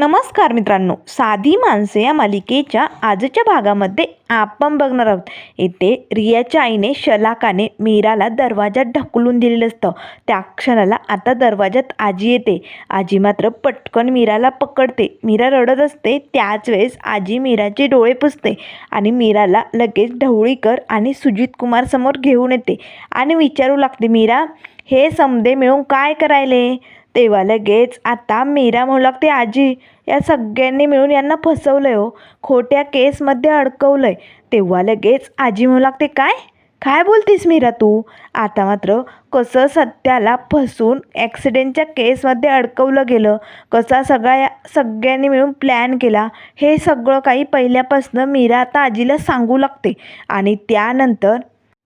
नमस्कार मित्रांनो. साधी माणसे या मालिकेच्या आजच्या भागामध्ये आपण बघणार आहोत. येथे रियाच्या आईने शलाकाने मीराला दरवाजात ढकलून दिलेलं असतं. त्या क्षणाला आता दरवाजात आजी येते. आजी मात्र पटकन मीराला पकडते. मीरा रडत असते. त्याच वेळेस आजी मीराचे डोळे पुसते आणि मीराला लगेच ढवळीकर आणि सुजित कुमार समोर घेऊन येते आणि विचारू लागते मीरा हे समदे मिळून काय करायले? तेव्हा लगेच आता मीरा म्हणू लागते आजी या सगळ्यांनी मिळून यांना फसवलंय हो. खोट्या केसमध्ये अडकवलंय. तेव्हा लगेच आजी म्हणू लागते काय? काय बोलतीस मीरा तू? आता मात्र कसं सत्याला फसून ॲक्सिडेंटच्या केसमध्ये अडकवलं गेलं? कसा सगळ्या सगळ्यांनी मिळून प्लॅन केला? हे सगळं काही पहिल्यापासून मीरा आता आजीला सांगू लागते. आणि त्यानंतर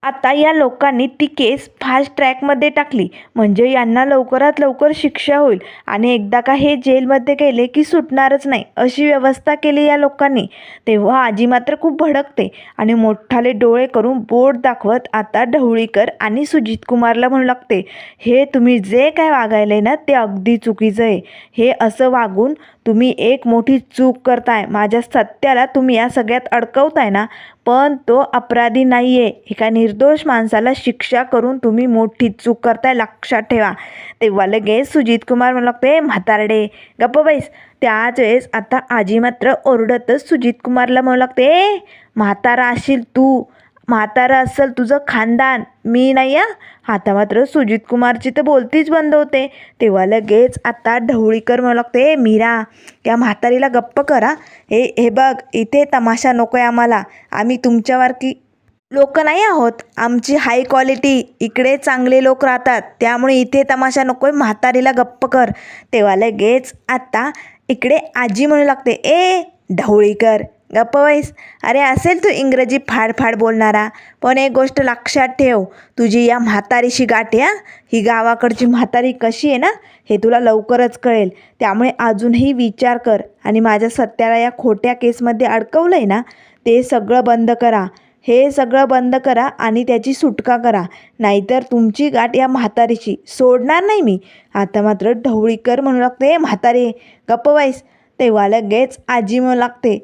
आता या लोकांनी ती केस फास्ट ट्रॅकमध्ये टाकली. म्हणजे यांना लवकरात लवकर शिक्षा होईल. आणि एकदा का हे जेलमध्ये गेले की सुटणारच नाही अशी व्यवस्था केली या लोकांनी. तेव्हा आजी मात्र खूप भडकते आणि मोठाले डोळे करून बोट दाखवत आता ढवळीकर आणि सुजित कुमारला म्हणू लागते हे तुम्ही जे काय वागायले ना ते अगदी चुकीचं आहे. हे असं वागून तुम्ही एक मोठी चूक करताय. माझ्या सत्याला तुम्ही या सगळ्यात अडकवताय ना? पण तो अपराधी नाही आहे एका निर्दोष माणसाला शिक्षा करून तुम्ही मोठी चूक करताय लक्षात ठेवा. तेव्हा लगेच सुजित कुमार म्हणू लागते म्हातारडे गप्प बैस. त्याच वेळेस आता आजी मात्र ओरडतच सुजित कुमारला म्हणू लागते "ए, म्हातारा असशील तू. म्हातारा असेल तुझं खानदान. मी नाही या आता मात्र सुजित कुमारची तर बोलतीच बंद होते. तेव्हा लगेच आता ढवळीकर म्हणू लागते "ए, मीरा त्या म्हातारीला गप्प करा. हे हे बघ इथे तमाशा नको आहे आम्हाला. आम्ही तुमच्यावर की लोक नाही आहोत. आमची हाय क्वालिटी इकडे चांगले लोक राहतात. त्यामुळे इथे तमाशा नको आहे म्हातारीला गप्प कर. तेव्हा लगेच आता इकडे आजी म्हणू लागते ए ढवळीकर गप्प वैस अरे असेल तू इंग्रजी फाडफाड बोलणारा पण एक गोष्ट लक्षात ठेव तुझी या म्हातारीशी गाठ या ही गावाकडची म्हातारी कशी आहे ना हे तुला लवकरच कळेल. त्यामुळे अजूनही विचार कर आणि माझ्या सत्याला या खोट्या केसमध्ये अडकवलं आहे ना ते सगळं बंद करा. हे सगळं बंद करा आणि त्याची सुटका करा. नाहीतर तुमची गाठ या म्हातारीची सोडणार नाही मी. आता मात्र ढवळीकर म्हणू लागते म्हातारी गप्प वाईस तेव्हा लगेच आजी म्हणू लागते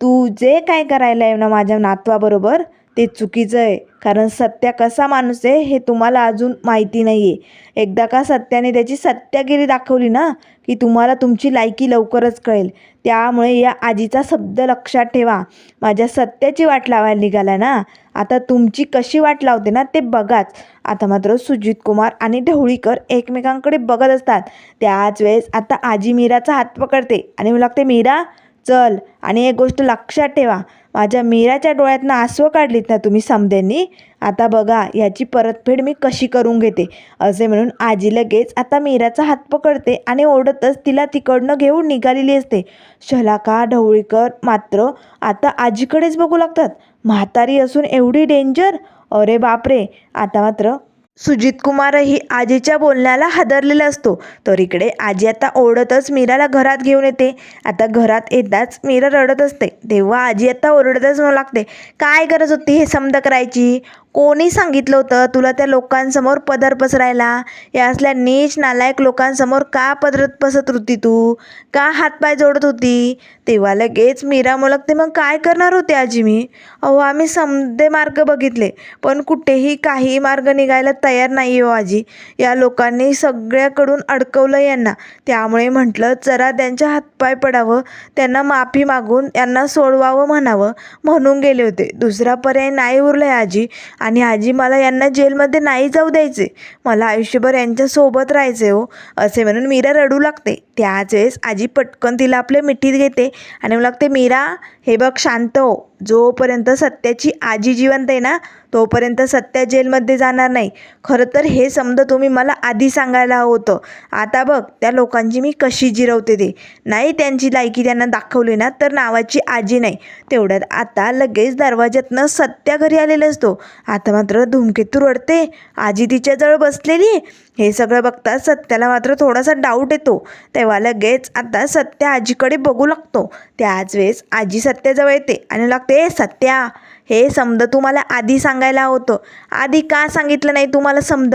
तू जे काय करायला आहे ना माझ्या नातवाबरोबर ते चुकीचं आहे. कारण सत्या कसा माणूस आहे हे तुम्हाला अजून माहिती नाही आहे एकदा का सत्याने त्याची सत्यागिरी दाखवली ना की तुम्हाला तुमची लायकी लवकरच कळेल. त्यामुळे या आजीचा शब्द लक्षात ठेवा. माझ्या सत्याची वाट लावायला निघाला ना आता तुमची कशी वाट लावते ना ते बघाच. आता मात्र सुजित कुमार आणि ढवळीकर एकमेकांकडे बघत असतात. त्याच वेळेस आता आजी मीराचा हात पकडते. आणि मला लागते मीरा चल. आणि एक गोष्ट लक्षात ठेवा. माझ्या मीराच्या डोळ्यातनं आसवं काढलीत ना तुम्ही समद्यांनी आता बघा याची परतफेड मी कशी करून घेते? असे म्हणून आजी लगेच आता मीराचा हात पकडते आणि ओढतच तिला तिकडनं घेऊन निघालेली असते. शलाका ढवळीकर मात्र आता आजीकडेच बघू लागतात. म्हातारी असून एवढी डेंजर? अरे बापरे. आता मात्र सुजित कुमारही आजीच्या बोलण्याला हादरलेला असतो. तर इकडे आजी आता ओरडतच मीराला घरात घेऊन येते. आता घरात येताच मीरा रडत असते. तेव्हा आजी आता ओरडतच म्हणू लागते काय गरज होती हे समद करायची? कोणी सांगितलं होतं तुला त्या लोकांसमोर पदर पसरायला? या असल्या नीच नालायक लोकांसमोर का पदरत पसत होती तू? का हातपाय जोडत होती? तेव्हा लगेच मीरा मुलगते मग काय करणार होते आजी मी? अहो आम्ही समदे मार्ग बघितले पण कुठेही काही मार्ग निघायला तयार नाही हो आजी. या लोकांनी सगळ्याकडून अडकवलं यांना. त्यामुळे म्हटलं जरा त्यांच्या हातपाय पडावं त्यांना माफी मागून यांना सोडवावं म्हणावं म्हणून गेले होते. दुसरा पर्याय नाही उरलाय आजी. आणि आजी मला यांना जेलमध्ये नाही जाऊ द्यायचे. मला आयुष्यभर यांच्यासोबत राहायचे हो असे म्हणून मीरा रडू लागते. त्याच वेळेस आजी पटकन तिला आपल्या मिठीत घेते आणि मला लागते मीरा हे बघ शांत हो. जोपर्यंत सत्याची आजी जिवंत आहे ना तोपर्यंत सत्या जेलमध्ये जाणार नाही. खरं तर हे समजा तुम्ही मला आधी सांगायला हवं होतं. आता बघ त्या लोकांची मी कशी जिरवते ते. नाही त्यांची लायकी त्यांना दाखवली ना तर नावाची आजी नाही. तेवढ्यात आता लगेच दरवाज्यातनं सत्या घरी आलेला असतो. आता मात्र धूमकेतू रडते आजी तिच्याजवळ बसलेली हे सगळं बघता सत्याला मात्र थोडासा डाऊट येतो. तेव्हा लगेच आता सत्या आजीकडे बघू लागतो. त्याच वेळेस आजी सत्याजवळ येते आणि लागते "ए, सत्या हे समद तू मला आधी सांगायला होतं. आधी का सांगितलं नाही तुम्हाला समद?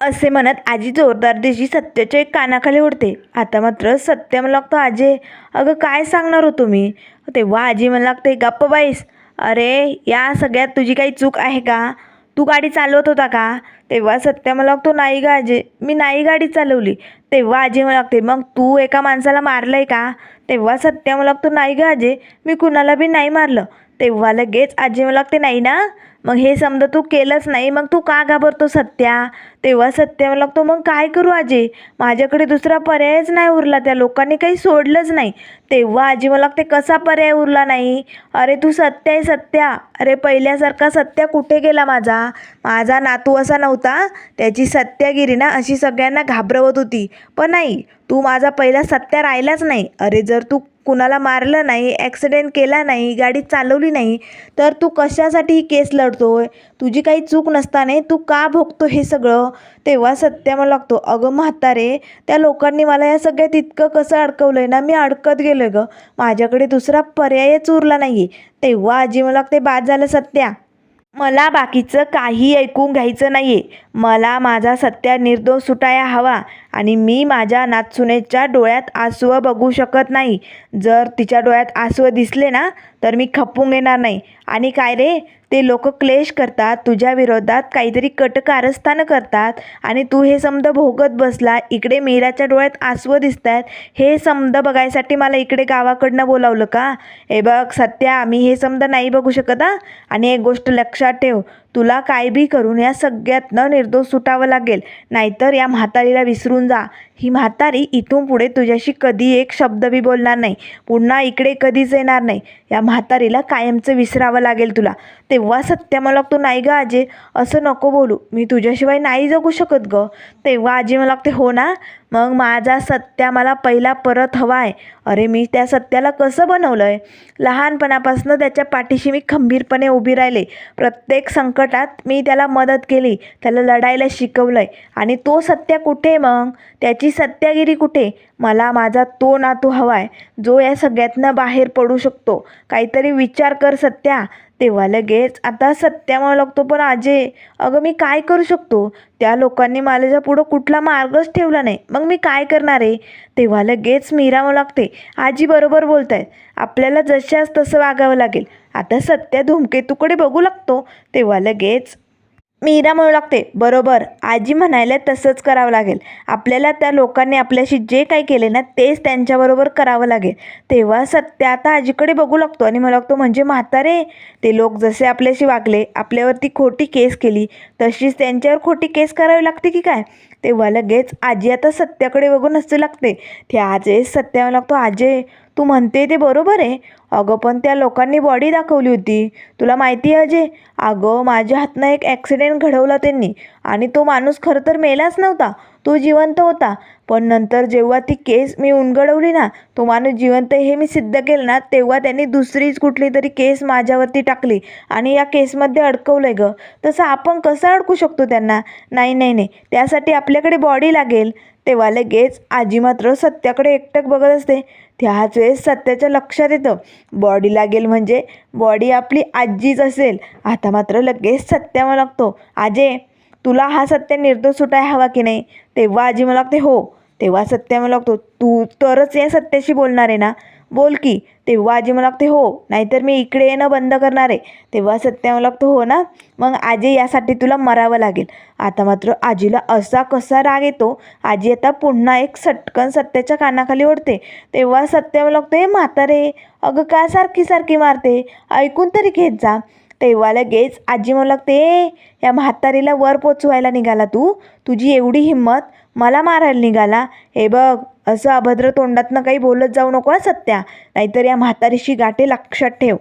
असे म्हणत आजी जोरदार दिशी सत्याच्या एक कानाखाली उडते आता मात्र सत्य मला लागतो आजे अगं काय सांगणार होतो मी तेव्हा आजी मला लागते गप्प बाईस अरे या सगळ्यात तुझी काही चूक आहे का? तू गाडी चालवत होता का? तेव्हा सत्य मला लागतो नाही गा आजे मी नाही गाडी चालवली. तेव्हा आजी मला लागते मग तू एका माणसाला मारलं आहे का? तेव्हा सत्य मला लागतो नाही गा आजे मी कुणाला बी नाही मारलं. तेव्हा लगेच आजी मला लागते नाही ना मग हे समजा तू केलंच नाही मग तू का घाबरतो सत्या? तेव्हा सत्या मला लागतो मग काय करू आजी? माझ्याकडे दुसरा पर्यायच नाही उरला त्या लोकांनी काही सोडलंच नाही. तेव्हा आजी मला लागते कसा पर्याय उरला नाही? अरे तू सत्य आहे सत्या. अरे पहिल्यासारखा सत्या कुठे गेला माझा? माझा नातू असा नव्हता. त्याची सत्यागिरी ना अशी सगळ्यांना घाबरवत होती. पण नाही तू माझा पहिला सत्या राहिलाच नाही. अरे जर तू कुणाला मारलं नाही ॲक्सिडेंट केला नाही गाडी चालवली नाही तर तू कशासाठी ही केस लढतो आहे तुझी काही चूक नसताना तू का भोगतो हे सगळं? तेव्हा सत्य मला लागतो. अगं म्हातारे त्या लोकांनी मला या सगळ्यात इतकं कसं अडकवलं आहे ना मी अडकत गेलो आहे गं. माझ्याकडे दुसरा पर्यायच उरला नाही आहे तेव्हा आजी मला लागते बाद झालं सत्या. मला बाकीचं काही ऐकून घ्यायचं नाही आहे मला माझा सत्या निर्दोष सुटाया हवा. आणि मी माझ्या नातसुनेच्या डोळ्यात आसवं बघू शकत नाही. जर तिच्या डोळ्यात आसवं दिसले ना तर मी खपून येणार नाही. आणि काय रे ते लोक क्लेश करतात तुझ्या विरोधात काहीतरी कट कारस्थानं करतात. आणि तू हे समद भोगत बसला इकडे मीराच्या डोळ्यात आसवं दिसत आहेत हे समद बघायसाठी मला इकडे गावाकडनं बोलावलं का? हे बघ सत्या मी हे समद नाही बघू शकत हा. आणि एक गोष्ट लक्षात ठेव तुला काय बी करून या सगळ्यातनं निर्दोष सुटावं लागेल. नाहीतर या म्हातारीला विसरून जा. ही म्हातारी इथून पुढे तुझ्याशी कधी एक शब्द बी बोलणार नाही. पुन्हा इकडे कधीच येणार नाही. या म्हातारीला कायमचं विसरावं लागेल तुला. तेव्हा सत्य मला लागतो नाही ग आजे. असं नको बोलू. मी तुझ्याशिवाय नाही जगू शकत ग. तेव्हा आजी मला लागते हो ना. मग माझा सत्या मला पहिला परत हवा आहे अरे मी त्या सत्याला कसं बनवलं आहे लहानपणापासून त्याच्या पाठीशी मी खंबीरपणे उभी राहिले. प्रत्येक संकटात मी त्याला मदत केली. त्याला लढायला शिकवलं आहे आणि तो सत्या कुठे मग? त्याची सत्यागिरी कुठे? मला माझा तो नातू हवा आहे जो या सगळ्यातनं बाहेर पडू शकतो. काहीतरी विचार कर सत्या. तेव्हा लगेच आता सत्या सत्यामुळे लागतो पण आजे अगं मी काय करू शकतो? त्या लोकांनी माझ्या पुढं कुठला मार्गच ठेवला नाही. मग मी काय करणार आहे? तेव्हा लगेच मीरा मला लागते आजी बरोबर बोलत आहेत आपल्याला जशाच तसं वागावं लागेल. आता सत्या धूमकेतूकडे बघू लागतो. तेव्हा लगेच मीरा म्हणू लागते. बरोबर. आजी म्हणायला तसंच करावं लागेल. आपल्याला त्या लोकांनी आपल्याशी जे काही केले ना तेच त्यांच्याबरोबर करावं लागेल. तेव्हा सत्य आता आजीकडे बघू लागतो आणि मला लागतो म्हणजे म्हातारे ते लोक जसे आपल्याशी वागले आपल्यावरती खोटी केस केली तशीच त्यांच्यावर खोटी केस करावी लागते की काय? तेव्हा लगेच आजी आता सत्याकडे बघून हसू लागते. ते आजे सत्या लागतो आजे तू म्हणते ते बरोबर आहे. अगं पण त्या लोकांनी बॉडी दाखवली होती. तुला माहिती आहे अजय? अगं माझ्या हातनं एक ॲक्सिडेंट घडवला त्यांनी. आणि तो माणूस खरं तर मेलाच नव्हता. तो जिवंत होता. पण नंतर जेव्हा ती केस मी उलगडवली ना तो माणूस जिवंत हे मी सिद्ध केलं ना तेव्हा त्यांनी दुसरीच कुठली तरी केस माझ्यावरती टाकली आणि या केसमध्ये अडकवलं आहे गं. तसं आपण कसं अडकू शकतो त्यांना? नाही नाही नाही. त्यासाठी आपल्याकडे बॉडी लागेल. तेव्हा लगेच आजी मात्र सत्याकडे एकटक बघत असते. त्याच वेळेस सत्याच्या लक्षात येतं. बॉडी लागेल म्हणजे बॉडी आपली आजीच असेल. आता मात्र लगेच सत्या लागतो. आजे तुला हा सत्य निर्दोष सुटाय हवा की नाही? तेव्हा आजी मला लागते हो. तेव्हा सत्य मला लागतो तू तरच या सत्याशी बोलणार आहे ना? बोल की. तेव्हा आजी मला लागते हो. नाहीतर मी इकडे येणं बंद करणार आहे. तेव्हा सत्य मला लागतो हो ना. मग आजी यासाठी तुला मरावं लागेल. आता मात्र आजीला असा कसा राग येतो आजी आता पुन्हा एक सटकन सत्याच्या कानाखाली ओढते. तेव्हा सत्य मला लागतो हे म्हातारे अगं का सारखी सारखी मारते? ऐकून तरी घेत जा. तेव्हा लगेच आजी म्हणू लागते या म्हातारीला वर पोचवायला निघाला तू. तुझी एवढी हिंमत मला मारायला निघाला. हे बघ असं अभद्र तोंडातनं काही बोलत जाऊ नको सत्या. नाहीतर या म्हातारीशी गाठे लक्षात ठेव.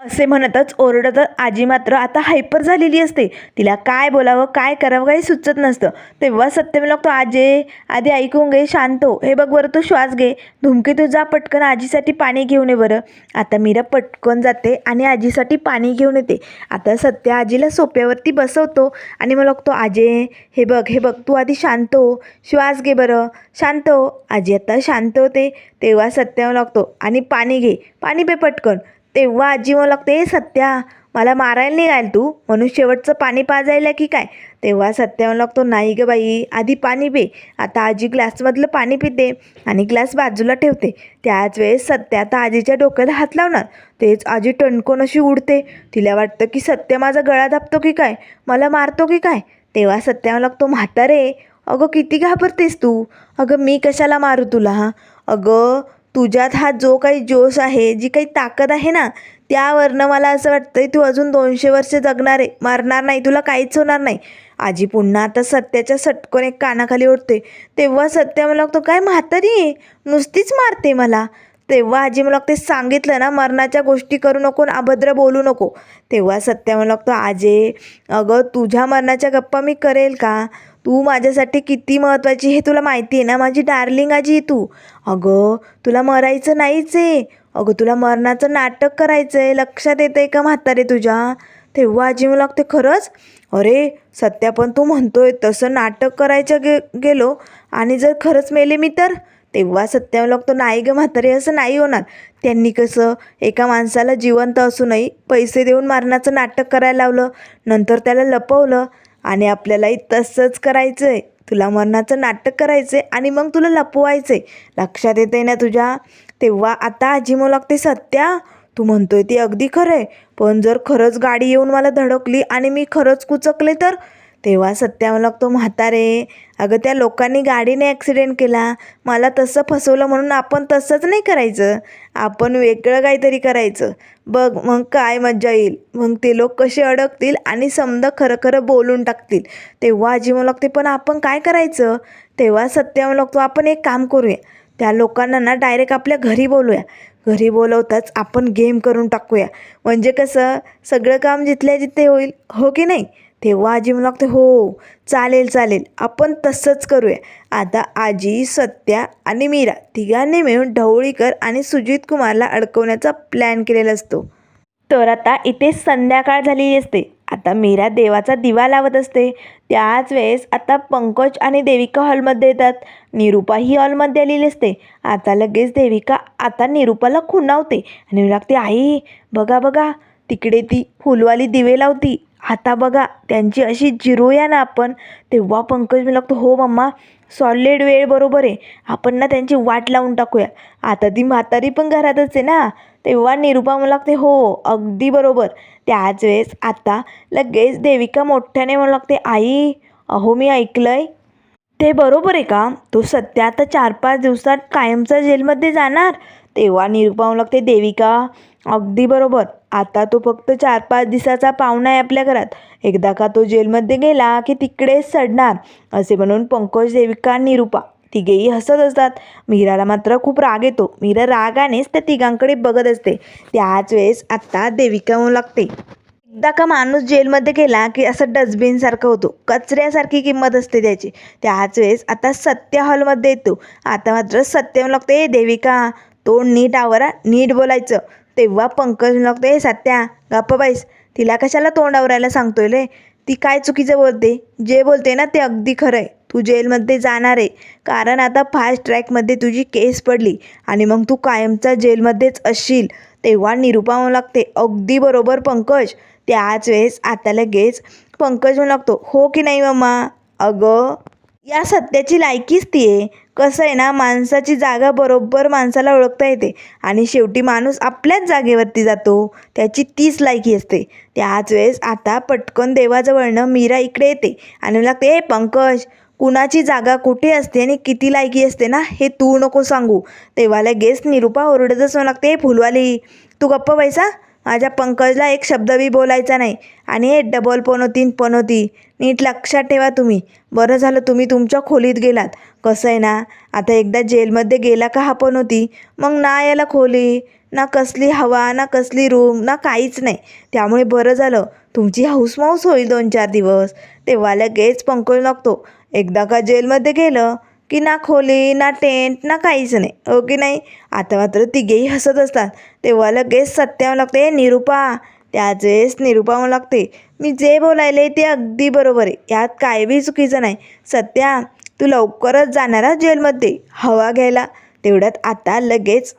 असे म्हणतच ओरडत आजी मात्र आता हायपर झालेली असते. तिला काय बोलावं काय करावं काही सुचत नसतं. तेव्हा सत्य मी लागतो आजे आधी ऐकून घे शांत हो. हे बघ बरं तू श्वास घे. धुमके तू जा पटकन आजीसाठी पाणी घेऊन ये बरं. आता मीरा पटकन जाते आणि आजीसाठी पाणी घेऊन येते. आता सत्य आजीला सोप्यावरती बसवतो आणि मग लागतो आजे हे बघ हे बघ तू आधी शांत हो. श्वास घे बरं. शांत हो. आजी आता शांत होते. तेव्हा सत्य मला लागतो आणि पाणी घे. पाणी पे पटकन. तेव्हा आजी मला लागते सत्या मला मारायला निघाल तू? म्हणून शेवटचं पाणी पाजायला की काय? तेव्हा सत्या लागतो नाही ग बाई आधी पाणी पे. आता आजी ग्लासमधलं पाणी पिते आणि ग्लास बाजूला ठेवते. त्याच वेळेस सत्या आता आजीच्या डोक्याला हात लावणार. तेच आजी टणकोन अशी उडते. तिला वाटतं की सत्य माझा गळा दाबतो की काय? मला मारतो की काय? तेव्हा सत्या लागतो म्हातारे अगं किती घाबरतेस तू? अगं मी कशाला मारू तुला अगं तुझ्यात हा जो काही जोश आहे जी काही ताकद आहे ना त्यावरनं मला असं वाटतं तू अजून दोनशे वर्ष जगणार आहे. मारणार नाही तुला काहीच होणार नाही. आजी पुन्हा आता सत्याच्या सटकोन एक कानाखाली ओढते. तेव्हा सत्या मला लागतो काय म्हातारी आहे? नुसतीच मारते मला. तेव्हा आजी मला ते सांगितलं ना मरणाच्या गोष्टी करू नको आणि अभद्र बोलू नको. तेव्हा सत्या मला लागतो आजे अगं तुझ्या मरणाच्या गप्पा मी करेल का? तू माझ्यासाठी किती महत्त्वाची हे तुला माहिती आहे ना माझी डार्लिंग आजी तू. अगं तुला मरायचं नाहीच आहे. अगं तुला मरणाचं नाटक करायचं आहे लक्षात येतं आहे का म्हातारे तुझ्या? तेव्हा आजी मला लागते खरंच? अरे सत्या पण तू म्हणतोय तसं नाटक करायचं गे गेलो. आणि जर खरंच मेले मी तर? तेव्हा सत्या मला लागतो नाही ग म्हातारे असं नाही होणार. त्यांनी कसं एका माणसाला जिवंत असूनही पैसे देऊन मारण्याचं नाटक करायला लावलं. नंतर त्याला लपवलं. आणि आपल्यालाही तसंच करायचं आहे तुला मरणाचं नाटक करायचं आहे आणि मग तुला लपवायचं आहे लक्षात येते ना तुझ्या? तेव्हा आता आजी मला लागते सत्या तू म्हणतोय ते अगदी खरं आहे पण जर खरंच गाडी येऊन मला धडकली आणि मी खरंच कुचकले तर तेव्हा सत्या मला लागतो म्हातारे अगं त्या लोकांनी गाडीने ॲक्सिडेंट केला. मला तसं फसवलं म्हणून आपण तसंच नाही करायचं. आपण वेगळं काहीतरी करायचं. बघ मग काय मज्जा येईल. मग ते लोक कसे अडकतील आणि समजा खरं खरं बोलून टाकतील. तेव्हा आजी मला लागते पण आपण काय करायचं? तेव्हा सत्या मला लागतो आपण एक काम करूया. त्या लोकांना ना डायरेक्ट आपल्या घरी बोलूया. घरी बोलवताच आपण गेम करून टाकूया. म्हणजे कसं सगळं काम जिथल्या जिथे होईल. हो की नाही? तेव्हा आजी मला लागते हो चालेल चालेल आपण तसंच करूया. आता आजी सत्या आणि मीरा तिघांनी मिळून ढवळीकर आणि सुजित कुमारला अडकवण्याचा प्लॅन केलेला असतो. तर आता इथे संध्याकाळ झालेली असते. आता मीरा देवाचा दिवा लावत असते. त्याच वेळेस आता पंकज आणि देविका हॉलमध्ये येतात. निरूपा ही हॉलमध्ये आलेली असते. आता लगेच देविका आता निरूपाला खुणावते आणि लागते आई बघा बघा तिकडे ती फुलवाली दिवे लावती. आता बघा त्यांची अशी जिरूया ना आपण तेव्हा पंकज मी लागतो हो मम्मा सॉलिड वेळ बरोबर आहे. आपण ना त्यांची वाट लावून टाकूया. आता ती म्हातारी पण घरातच आहे ना. तेव्हा निरूपा मला लागते हो अगदी बरोबर. त्याच वेळेस आता लगेच देविका मोठ्याने म्हणू लागते आई अहो मी ऐकलंय. ते बरोबर आहे का? तो सध्या आता चार पाच दिवसात कायमचा जेलमध्ये जाणार? तेव्हा निरूपा लागते देविका अगदी बरोबर. आता तो फक्त चार पाच दिवसाचा पाहुणा आहे आपल्या घरात. एकदा का तो जेलमध्ये गेला की तिकडेच सडणार असे म्हणून पंकज देविका निरूपा तिघेही हसत असतात. मीराला मात्र खूप राग येतो. मीरा रागानेच त्या तिघांकडे बघत असते. त्याच वेळेस आता देविका होऊ लागते एकदा का माणूस जेलमध्ये गेला की असं डस्टबिनसारखं होतो. कचऱ्यासारखी किंमत असते त्याची. त्याच वेळेस आता सत्य हॉलमध्ये येतो. आता मात्र सत्य लागते "ए, देविका तोंड नीट आवरा नीट बोलायचं. तेव्हा पंकज म्हणू सात्या "ए, सत्या बाईस तिला कशाला तोंड आवरायला सांगतोय रे? ती काय चुकीचं बोलते? जे बोलते ना ते अगदी खरं आहे तू जेलमध्ये जाणार आहे. कारण आता फास्ट ट्रॅकमध्ये तुझी केस पडली आणि मग तू कायमचा जेलमध्येच असशील. तेव्हा निरूपा म्हणू लागते अगदी बरोबर पंकज. त्याच वेळेस आता लगेच पंकज म्हणू लागतो हो की नाही मम्मा? अगं या सत्याची लायकीच ती आहे कसं आहे ना माणसाची जागा बरोबर माणसाला ओळखता येते आणि शेवटी माणूस आपल्याच जागेवरती जातो. त्याची तीच लायकी असते. त्याच वेळेस आता पटकन देवाजवळनं मीरा इकडे येते आणि मला लागते हे पंकज कुणाची जागा कुठे असते आणि किती लायकी असते ना हे तू नको सांगू. तेव्हा लगेच निरूपा ओरडतच म्हणू लागते हे फुलवाली तू गप्प बैसा. माझ्या पंकजला एक शब्दबी बोलायचा नाही. आणि हे डबल पनोती पनोती. नीट लक्षात ठेवा तुम्ही. बरं झालं तुम्ही तुमच्या खोलीत गेलात. कसं आहे ना? आता एकदा जेलमध्ये गेला का हा पनोती? मग ना याला खोली ना कसली हवा ना कसली रूम ना काहीच नाही. त्यामुळे बरं झालं. तुमची हाऊसमाऊस होईल दोन चार दिवस. तेव्हा लगेच पंकज लागतो एकदा का जेलमध्ये गेलं? की ना खोली ना टेंट ना काहीच नाही. हो की नाही? आता मात्र तिघेही हसत असतात. तेव्हा लगेच सत्या लागते "ए, निरूपा. त्याच वेळेस निरूपा लागते मी जे बोलायले ते अगदी बरोबर आहे. यात काय बी चुकीचं नाही. सत्या तू लवकरच जाणार जेलमध्ये. हवा घ्यायला. तेवढ्यात आता लगेच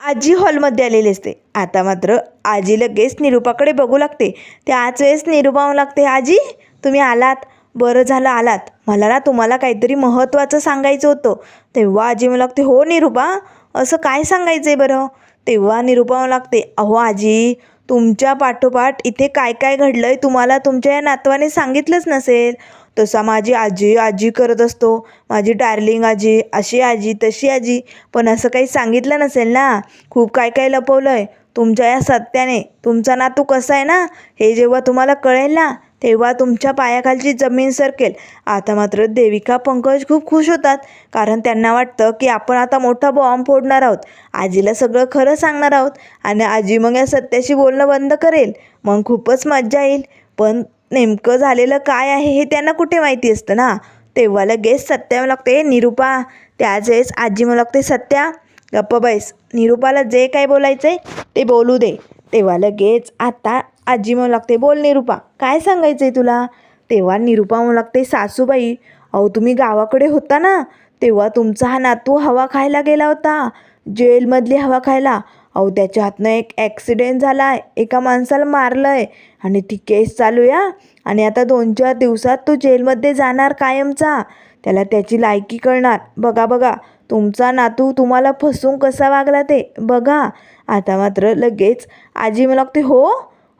आजी हॉलमध्ये आलेली असते. आता मात्र आजी लगेच निरूपाकडे बघू लागते. त्याच वेळेस निरूपा लागते आजी तुम्ही आलात. बरं झालं आलात. मला ना तुम्हाला काहीतरी महत्त्वाचं सांगायचं होतं. तेव्हा आजी मला लागते हो निरूपा असं काय सांगायचं आहे बरं? तेव्हा निरूपा मला लागते अहो आजी तुमच्या पाठोपाठ इथे काय काय घडलं आहे तुम्हाला तुमच्या या नातवाने सांगितलंच नसेल. तसा माझी आजी आजी करत असतो. माझी डार्लिंग आजी अशी आजी तशी आजी. पण असं काही सांगितलं नसेल ना? खूप काय काय लपवलं आहे तुमच्या या सत्याने तुमचा नातू कसा आहे ना? हे जेव्हा तुम्हाला कळेल ना तेव्हा तुमच्या पायाखालची जमीन सरकेल. आता मात्र देविका पंकज खूप खुश होतात. कारण त्यांना वाटतं की आपण आता मोठा बॉम्ब फोडणार आहोत. आजीला सगळं खरं सांगणार आहोत. आणि आजी मग या सत्याशी बोलणं बंद करेल. मग खूपच मज्जा येईल. पण नेमकं झालेलं काय आहे हे त्यांना कुठे माहिती असतं ना? तेव्हा लगेच सत्या मला लागते निरूपा त्याच वेळेस आजी मला लागते सत्या गप्प बैस. निरूपाला जे काय बोलायचं आहे ते बोलू दे. तेव्हा लगेच आता आजी म्हणू लागते बोल निरूपा काय सांगायचं आहे तुला? तेव्हा निरूपा म्हणू लागते सासूबाई अहो तुम्ही गावाकडे होता ना तेव्हा तुमचा हा नातू हवा खायला गेला होता जेलमधली हवा खायला. अहो त्याच्या हातनं एक ॲक्सिडेंट झाला आहे एका माणसाला मारलं आहे आणि ती केस चालू या आणि आता दोन चार दिवसात तो जेलमध्ये जाणार कायमचा. त्याला त्याची लायकी कळणार. बघा बघा तुमचा नातू तुम्हाला फसवून कसा वागला ते बघा. आता मात्र लगेच आजी मला लागते हो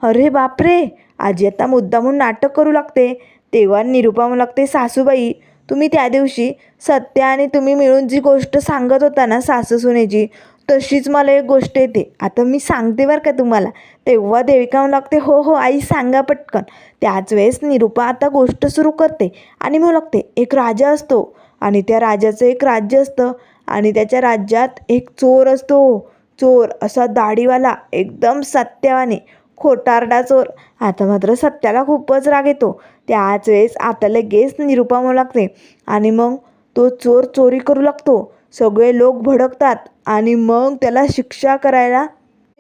अरे बापरे आजी आता मुद्दामून नाटक करू लागते. तेव्हा निरुपा लागते सासूबाई तुम्ही त्या दिवशी सत्य आणि तुम्ही मिळून जी गोष्ट सांगत होता ना सासू सुनेची तशीच मला एक गोष्ट येते. आता मी सांगते बरं का तुम्हाला. तेव्हा देविका म्हणू लागते हो हो आई सांगा पटकन. त्याच वेळेस निरुपा आता गोष्ट सुरू करते आणि म्हणू लागते एक राजा असतो आणि त्या राजाचं एक राज्य असतं आणि त्याच्या राज्यात एक चोर असतो. चोर असा दाढीवाला एकदम सत्यावाने खोटारडा चोर आता मात्र सत्याला खूपच राग येतो. त्याच वेळेस आता लगेच निरूपा म्हणू लागते. आणि मग तो चोर चोरी करू लागतो. सगळे लोक भडकतात आणि मग त्याला शिक्षा करायला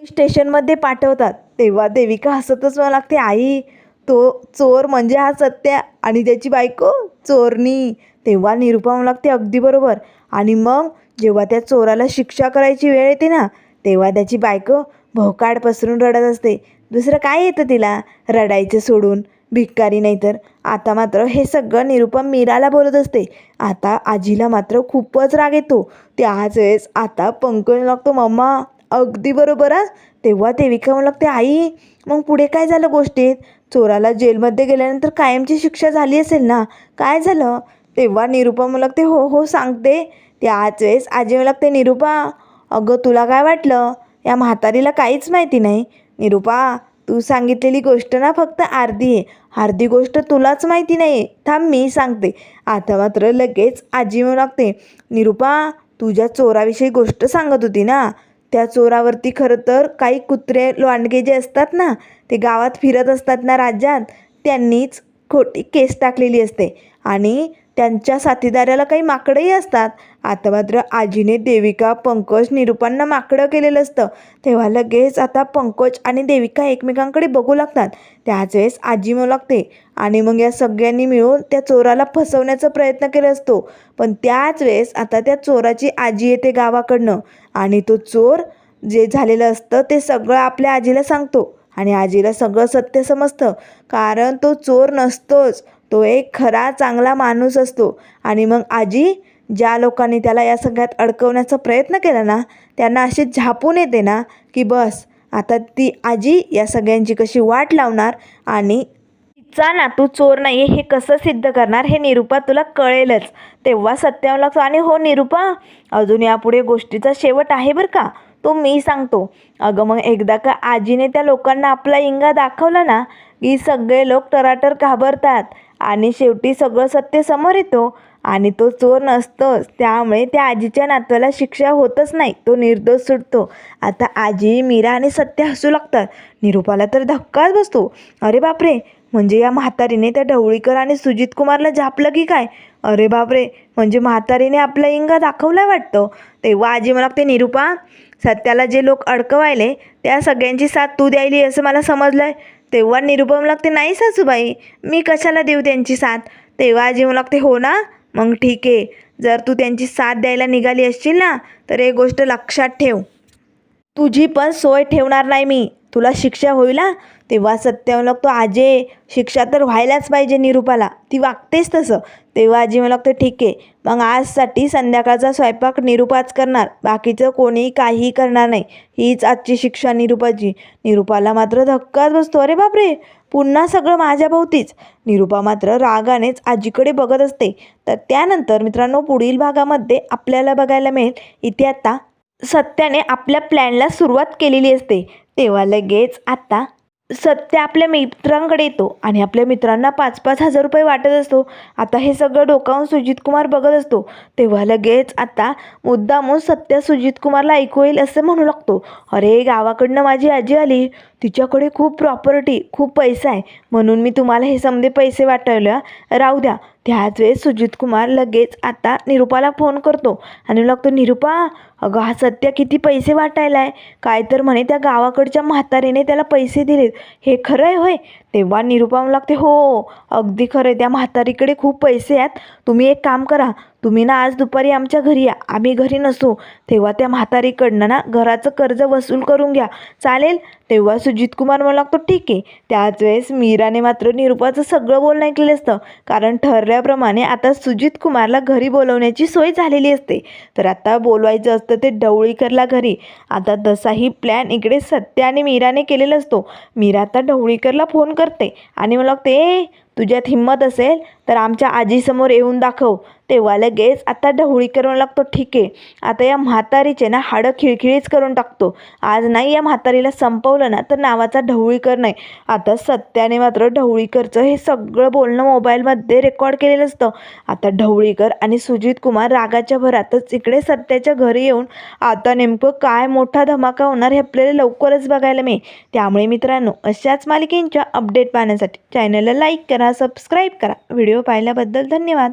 स्टेशनमध्ये पाठवतात. तेव्हा देविका हसतच मला लागते आई तो चोर म्हणजे हा सत्या आणि त्याची बायको चोरणी. तेव्हा निरूपा म्हणू लागते अगदी बरोबर. आणि मग जेव्हा त्या चोराला शिक्षा करायची वेळ येते ना तेव्हा त्याची बायको भोकाड पसरून रडत असते. दुसरं काय येतं तिला? रडायचं सोडून. भिक्कारी नाही तर आता मात्र हे सगळं निरुपम मीराला बोलत असते. आता आजीला मात्र खूपच राग येतो. त्याच वेळेस आता पंकज लागतो मम्मा अगदी बरोबर हा? तेव्हा देविका म्हणू लागते आई मग पुढे काय झालं गोष्टीत? चोराला जेलमध्ये गेल्यानंतर कायमची शिक्षा झाली असेल ना? काय झालं? तेव्हा निरुपा म्हणू लागते हो हो सांगते. त्याच वेळेस आजी म्हणू लागते निरुपा अगं तुला काय वाटलं? या म्हातारीला काहीच माहिती नाही. निरूपा तू सांगितलेली गोष्ट ना फक्त अर्धी आहे. अर्धी गोष्ट तुलाच माहिती नाही आहे थांब मी सांगते. आता मात्र लगेच आजी म्हणू लागते निरूपा तुझ्या चोराविषयी गोष्ट सांगत होती ना? त्या चोरावरती खरं तर काही कुत्रे लांडगे जे असतात ना ते गावात फिरत असतात ना राज्यात त्यांनीच खोटी केस टाकलेली असते. आणि त्यांच्या साथीदाराला काही माकडंही असतात. आता मात्र आजीने देविका पंकज निरूपांना माकडं केलेलं असतं. तेव्हा लगेच आता पंकज आणि देविका एकमेकांकडे बघू लागतात. त्याच वेळेस आजी म्हणू लागते आणि मग या सगळ्यांनी मिळून त्या चोराला फसवण्याचा प्रयत्न केला असतो. पण त्याच वेळेस आता त्या चोराची आजी येते गावाकडनं. आणि तो चोर जे झालेलं असतं ते सगळं आपल्या आजीला सांगतो. आणि आजीला सगळं सत्य समजतं. कारण तो चोर नसतोच. तो एक खरा चांगला माणूस असतो. आणि मग आजी ज्या लोकांनी त्याला या सगळ्यात अडकवण्याचा प्रयत्न केला ना त्यांना अशी झापून येते ना की बस आता ती आजी या सगळ्यांची कशी वाट लावणार आणि तिचा नातू चोर नाही हे कसं सिद्ध करणार हे निरूपा तुला कळेलच. तेव्हा सत्यावर लागतो आणि हो निरूपा अजून यापुढे गोष्टीचा शेवट आहे बरं का? तो मी सांगतो. अगं मग एकदा का आजीने त्या लोकांना आपला इंगा दाखवला ना की सगळे लोक टराटर घाबरतात. आणि शेवटी सगळं सत्य समोर येतो आणि तो चोर नसतोच. त्यामुळे त्या आजीच्या नातवाला शिक्षा होतच नाही. तो निर्दोष सुटतो. आता आजी मीरा आणि सत्य हसू लागतात. निरूपाला तर धक्काच बसतो. अरे बापरे! म्हणजे या म्हातारीने त्या ढवळीकर आणि सुजित कुमारला झापलं की काय? अरे बापरे! म्हणजे म्हातारीने आपला इंगा दाखवला वाटतं. तेव्हा आजी मला ते निरूपा सत्याला जे लोक अडकवायले त्या सगळ्यांची साथ तू द्यायली असं मला समजलं आहे तेव्हा निरुपम लागते नाही सासूबाई मी कशाला देऊ त्यांची साथ? तेव्हा आजी लागते हो ना. मग ठीक आहे. जर तू त्यांची साथ द्यायला निघाली असशील ना तर एक गोष्ट लक्षात ठेव. तुझी पण सोय ठेवणार नाही मी. तुला शिक्षा होईल ना तेव्हा सत्य लागतो आजे शिक्षा तर व्हायलाच पाहिजे निरूपाला. ती वागतेच तसं. तेव्हा आजी मला लागतं ठीक आहे. मग आजसाठी संध्याकाळचा स्वयंपाक निरूपाच करणार. बाकीचं कोणी काहीही करणार नाही. हीच आजची शिक्षा निरूपाची. निरूपाला मात्र धक्काच बसतो. अरे बापरे! पुन्हा सगळं माझ्याभोवतीच निरूपा मात्र रागानेच आजीकडे बघत असते. तर त्यानंतर मित्रांनो पुढील भागामध्ये आपल्याला बघायला मिळेल. इथे आता सत्याने आपल्या प्लॅनला सुरुवात केलेली असते. तेव्हा लगेच आता सत्य आपल्या मित्रांकडे येतो आणि आपल्या मित्रांना पाच पाच हजार रुपये वाटत असतो. आता हे सगळं डोकावून सुजित कुमार बघत असतो. तेव्हा लगेच आता मुद्दामून सत्य सुजित कुमारला ऐकू येईल असं म्हणू लागतो. अरे गावाकडनं माझी आजी आली. तिच्याकडे खूप प्रॉपर्टी खूप पैसा आहे. म्हणून मी तुम्हाला हे समधे पैसे वाटवलं राहू द्या. त्याच वेळेस सुजित कुमार लगेच आता निरुपाला फोन करतो. आणि लागतो निरुपा अगं हा सत्य किती पैसे वाटायला आहे काय तर म्हणे त्या गावाकडच्या म्हातारीने त्याला पैसे दिलेत. हे खरं आहे होय? तेव्हा निरुपा लागते हो अगदी खरं आहे त्या म्हातारीकडे खूप पैसे आहेत. तुम्ही एक काम करा. तुम्ही ना आज दुपारी आमच्या घरी या. आम्ही घरी नसू. तेव्हा त्या म्हातारीकडनं ना घराचं कर्ज वसूल करून घ्या. चालेल? तेव्हा सुजित कुमार म्हणू लागतो ठीक आहे. त्याच वेळेस मीराने मात्र निरूपाचं सगळं बोलणं ऐकलेलं असतं. कारण ठरल्याप्रमाणे आता सुजित कुमारला घरी बोलवण्याची सोय झालेली असते. तर आता बोलवायचं असतं ते ढवळीकरला घरी. आता तसाही प्लॅन इकडे सत्य आणि मीराने केलेला असतो. मीरा आता ढवळीकरला फोन करते आणि मला लागते ए तुझ्यात हिंमत असेल तर आमच्या आजीसमोर येऊन दाखव. तेव्हा लगेच आता ढवळीकर करून लागतो ठीक आहे. आता या म्हातारीचे ना हाडं खिळखिळीच करून टाकतो. आज नाही या म्हातारीला संपवलं ना तर नावाचा ढवळीकर नाही. आता सत्याने मात्र ढवळीकरचं हे सगळं बोलणं मोबाईलमध्ये रेकॉर्ड केलेलं असतं. आता ढवळीकर आणि सुजित कुमार रागाच्या भरातच इकडे सत्याच्या घरी येऊन आता नेमकं काय मोठा धमाका होणार हे आपल्याला लवकरच बघायला मिळेल. त्यामुळे मित्रांनो अशाच मालिकेंच्या अपडेट पाहण्यासाठी चॅनलला लाईक करा सबस्क्राईब करा. व्हिडिओ पाहिल्याबद्दल धन्यवाद.